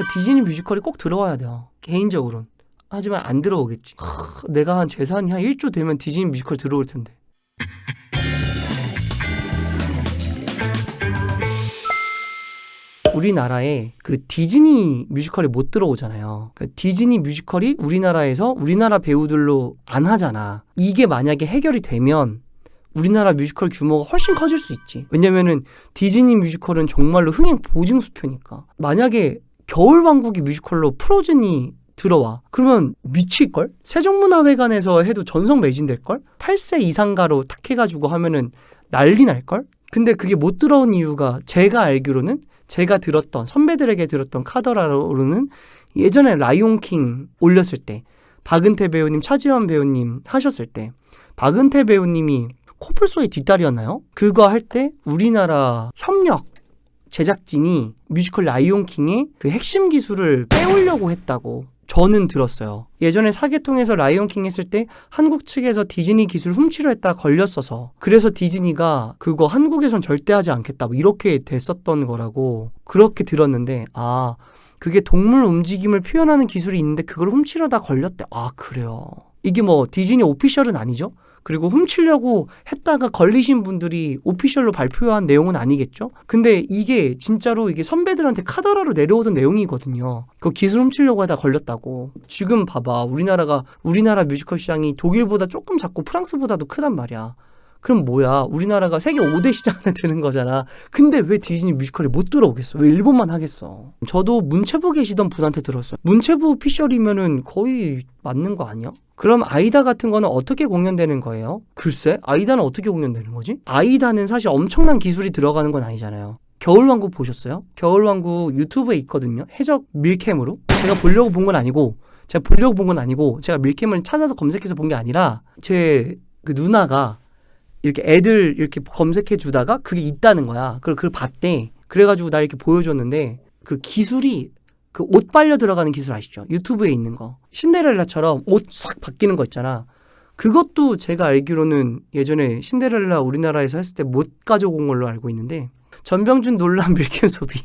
그 디즈니 뮤지컬이 꼭 들어와야 돼요. 개인적으로는. 하지만 안 들어오겠지. 하, 내가 한 재산이 한 1조 되면 디즈니 뮤지컬 들어올 텐데. 우리나라에 그 디즈니 뮤지컬이 못 들어오잖아요. 그 디즈니 뮤지컬이 우리나라에서 우리나라 배우들로 안 하잖아. 이게 만약에 해결이 되면 우리나라 뮤지컬 규모가 훨씬 커질 수 있지. 왜냐면은 디즈니 뮤지컬은 정말로 흥행 보증수표니까. 만약에 겨울왕국이 뮤지컬로 프로즌이 들어와. 그러면 미칠걸? 세종문화회관에서 해도 전성 매진될걸? 8세 이상가로 탁 해가지고 하면은 난리 날걸? 근데 그게 못 들어온 이유가 제가 알기로는 제가 들었던 선배들에게 들었던 카더라로는 예전에 라이온킹 올렸을 때 박은태 배우님, 차지원 배우님 하셨을 때 박은태 배우님이 코뿔소의 뒷다리였나요? 그거 할 때 우리나라 협력 제작진이 뮤지컬 라이온킹의 그 핵심 기술을 빼오려고 했다고 저는 들었어요. 예전에 사계통에서 라이온킹 했을 때 한국 측에서 디즈니 기술 훔치려 했다 걸렸어서 그래서 디즈니가 그거 한국에선 절대 하지 않겠다 뭐 이렇게 됐었던 거라고 그렇게 들었는데 아 그게 동물 움직임을 표현하는 기술이 있는데 그걸 훔치려다 걸렸대. 아 그래요. 이게 뭐 디즈니 오피셜은 아니죠? 그리고 훔치려고 했다가 걸리신 분들이 오피셜로 발표한 내용은 아니겠죠? 근데 이게 진짜로 이게 선배들한테 카더라로 내려오던 내용이거든요. 그 기술 훔치려고 하다 걸렸다고. 지금 봐봐. 우리나라가, 우리나라 뮤지컬 시장이 독일보다 조금 작고 프랑스보다도 크단 말이야. 그럼 뭐야? 우리나라가 세계 5대 시장 안에 드는 거잖아. 근데 왜 디즈니 뮤지컬이 못 들어오겠어? 왜 일본만 하겠어? 저도 문체부 계시던 분한테 들었어요. 문체부 피셜이면은 거의 맞는 거 아니야? 그럼 아이다 같은 거는 어떻게 공연되는 거예요? 글쎄, 아이다는 어떻게 공연되는 거지? 아이다는 사실 엄청난 기술이 들어가는 건 아니잖아요. 겨울왕국 보셨어요? 겨울왕국 유튜브에 있거든요. 해적 밀캠으로. 제가 보려고 본 건 아니고, 제가 보려고 본 건 아니고, 제가 밀캠을 찾아서 검색해서 본 게 아니라, 제 그 누나가 이렇게 애들 이렇게 검색해 주다가 그게 있다는 거야. 그걸 그걸 봤대. 그래가지고 나 이렇게 보여줬는데, 그 기술이 그 옷 빨려 들어가는 기술 아시죠? 유튜브에 있는 거. 신데렐라처럼 옷 싹 바뀌는 거 있잖아. 그것도 제가 알기로는 예전에 신데렐라 우리나라에서 했을 때 못 가져온 걸로 알고 있는데 전병준 논란 밀캠 소비.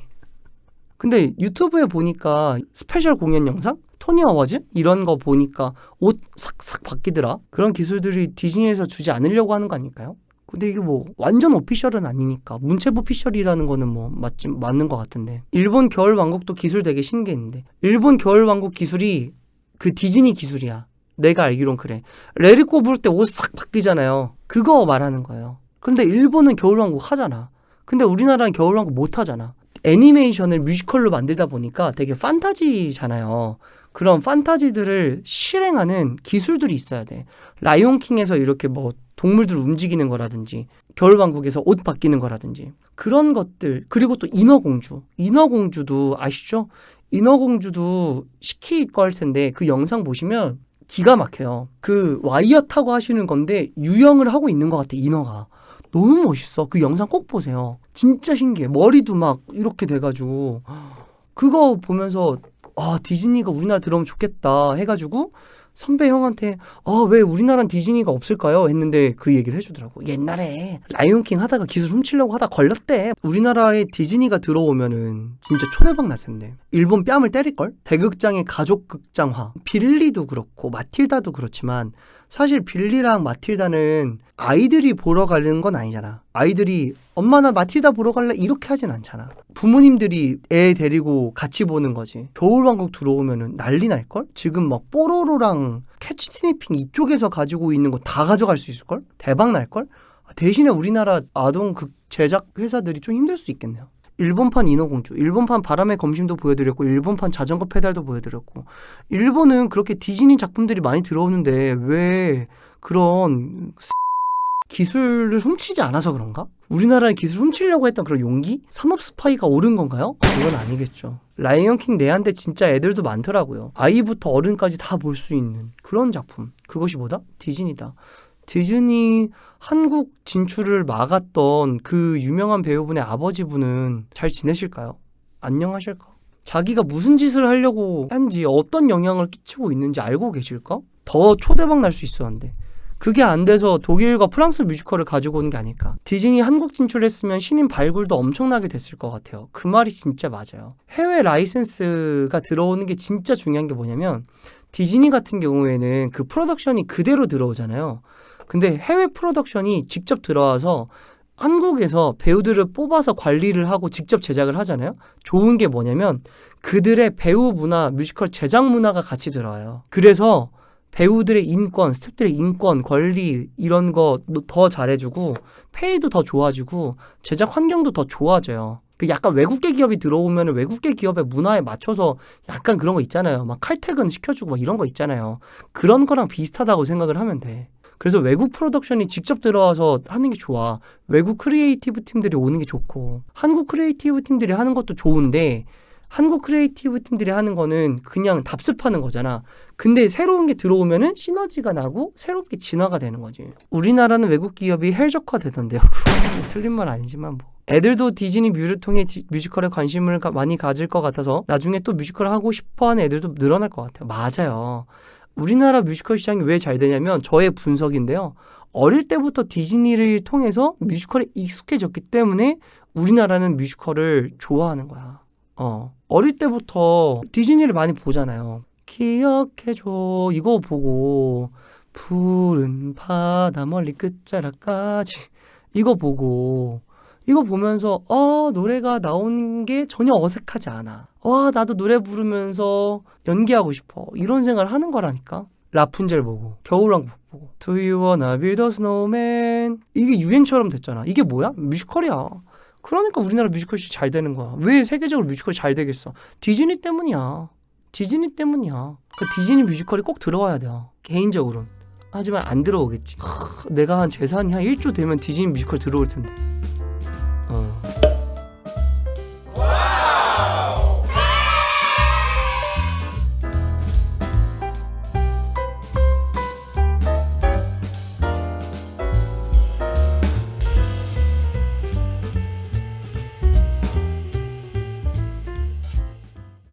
근데 유튜브에 보니까 스페셜 공연 영상? 토니 어워즈? 이런 거 보니까 옷 싹싹 바뀌더라. 그런 기술들이 디즈니에서 주지 않으려고 하는 거 아닐까요? 근데 이게 뭐 완전 오피셜은 아니니까 문체부 피셜이라는 거는 뭐 맞지 맞는 것 같은데. 일본 겨울 왕국도 기술 되게 신기했는데. 일본 겨울 왕국 기술이 그 디즈니 기술이야. 내가 알기론 그래. 레리코 부를 때 옷 싹 바뀌잖아요. 그거 말하는 거예요. 근데 일본은 겨울 왕국 하잖아. 근데 우리나라는 겨울 왕국 못 하잖아 애니메이션을 뮤지컬로 만들다 보니까 되게 판타지잖아요 그런 판타지들을 실행하는 기술들이 있어야 돼 라이온킹에서 이렇게 뭐 동물들 움직이는 거라든지 겨울왕국에서 옷 바뀌는 거라든지 그런 것들 그리고 또 인어공주 인어공주도 아시죠? 인어공주도 시키 거할 텐데 그 영상 보시면 기가 막혀요. 그 와이어 타고 하시는 건데 유영을 하고 있는 것 같아 인어가. 너무 멋있어. 그 영상 꼭 보세요. 진짜 신기해. 머리도 막 이렇게 돼가지고 그거 보면서 아 디즈니가 우리나라 들어오면 좋겠다 해가지고 선배 형한테 아 왜 우리나라는 디즈니가 없을까요? 했는데 그 얘기를 해주더라고. 옛날에 라이온킹 하다가 기술 훔치려고 하다 걸렸대. 우리나라에 디즈니가 들어오면은 진짜 초대박 날 텐데. 일본 뺨을 때릴걸? 대극장의 가족 극장화. 빌리도 그렇고 마틸다도 그렇지만 사실 빌리랑 마틸다는 아이들이 보러 가는 건 아니잖아. 아이들이 엄마 나 마틸다 보러 갈래 이렇게 하진 않잖아. 부모님들이 애 데리고 같이 보는 거지. 겨울왕국 들어오면은 난리 날 걸? 지금 막 뽀로로랑 캐치티니핑 이쪽에서 가지고 있는 거 다 가져갈 수 있을 걸? 대박 날 걸? 대신에 우리나라 아동 극 제작 회사들이 좀 힘들 수 있겠네요. 일본판 인어공주, 일본판 바람의 검심도 보여드렸고, 일본판 자전거 페달도 보여드렸고, 일본은 그렇게 디즈니 작품들이 많이 들어오는데 왜 그런 기술을 훔치지 않아서 그런가? 우리나라의 기술 훔치려고 했던 그런 용기? 산업 스파이가 옳은 건가요? 그건 아니겠죠. 라이언킹 내한데 진짜 애들도 많더라고요. 아이부터 어른까지 다 볼 수 있는 그런 작품. 그것이 뭐다? 디즈니다. 디즈니 한국 진출을 막았던 그 유명한 배우분의 아버지분은 잘 지내실까요? 안녕하실까? 자기가 무슨 짓을 하려고 한지 어떤 영향을 끼치고 있는지 알고 계실까? 더 초대박 날 수 있었는데 그게 안 돼서 독일과 프랑스 뮤지컬을 가지고 오는 게 아닐까. 디즈니 한국 진출했으면 신인 발굴도 엄청나게 됐을 것 같아요. 그 말이 진짜 맞아요. 해외 라이센스가 들어오는 게 진짜 중요한 게 뭐냐면 디즈니 같은 경우에는 그 프로덕션이 그대로 들어오잖아요. 근데 해외 프로덕션이 직접 들어와서 한국에서 배우들을 뽑아서 관리를 하고 직접 제작을 하잖아요. 좋은 게 뭐냐면 그들의 배우 문화, 뮤지컬 제작 문화가 같이 들어와요. 그래서 배우들의 인권, 스태프들의 인권, 권리 이런 거 더 잘해주고 페이도 더 좋아지고 제작 환경도 더 좋아져요. 그 약간 외국계 기업이 들어오면 외국계 기업의 문화에 맞춰서 약간 그런 거 있잖아요. 막 칼퇴근 시켜주고 막 이런 거 있잖아요. 그런 거랑 비슷하다고 생각을 하면 돼. 그래서 외국 프로덕션이 직접 들어와서 하는 게 좋아. 외국 크리에이티브 팀들이 오는 게 좋고 한국 크리에이티브 팀들이 하는 것도 좋은데 한국 크리에이티브 팀들이 하는 거는 그냥 답습하는 거잖아. 근데 새로운 게 들어오면은 시너지가 나고 새롭게 진화가 되는 거지. 우리나라는 외국 기업이 헬적화 되던데요. 틀린 말 아니지만 뭐. 애들도 디즈니 뮤를 통해 지- 뮤지컬에 관심을 가- 많이 가질 것 같아서 나중에 또 뮤지컬 하고 싶어 하는 애들도 늘어날 것 같아요. 맞아요. 우리나라 뮤지컬 시장이 왜 잘 되냐면 저의 분석인데요. 어릴 때부터 디즈니를 통해서 뮤지컬에 익숙해졌기 때문에 우리나라는 뮤지컬을 좋아하는 거야. 어. 어릴 때부터 디즈니를 많이 보잖아요. 기억해줘. 이거 보고, 푸른 바다 멀리 끝자락까지. 이거 보고, 이거 보면서, 어, 노래가 나오는 게 전혀 어색하지 않아. 와, 나도 노래 부르면서 연기하고 싶어. 이런 생각을 하는 거라니까. 라푼젤 보고, 겨울왕국 보고, Do you wanna build a snowman? 이게 유행처럼 됐잖아. 이게 뭐야? 뮤지컬이야. 그러니까 우리나라 뮤지컬이 잘 되는 거야. 왜 세계적으로 뮤지컬이 잘 되겠어? 디즈니 때문이야. 디즈니 때문이야. 그 디즈니 뮤지컬이 꼭 들어와야 돼. 개인적으로는. 하지만 안 들어오겠지. 하, 내가 한 재산이 한 1조 되면 디즈니 뮤지컬 들어올 텐데.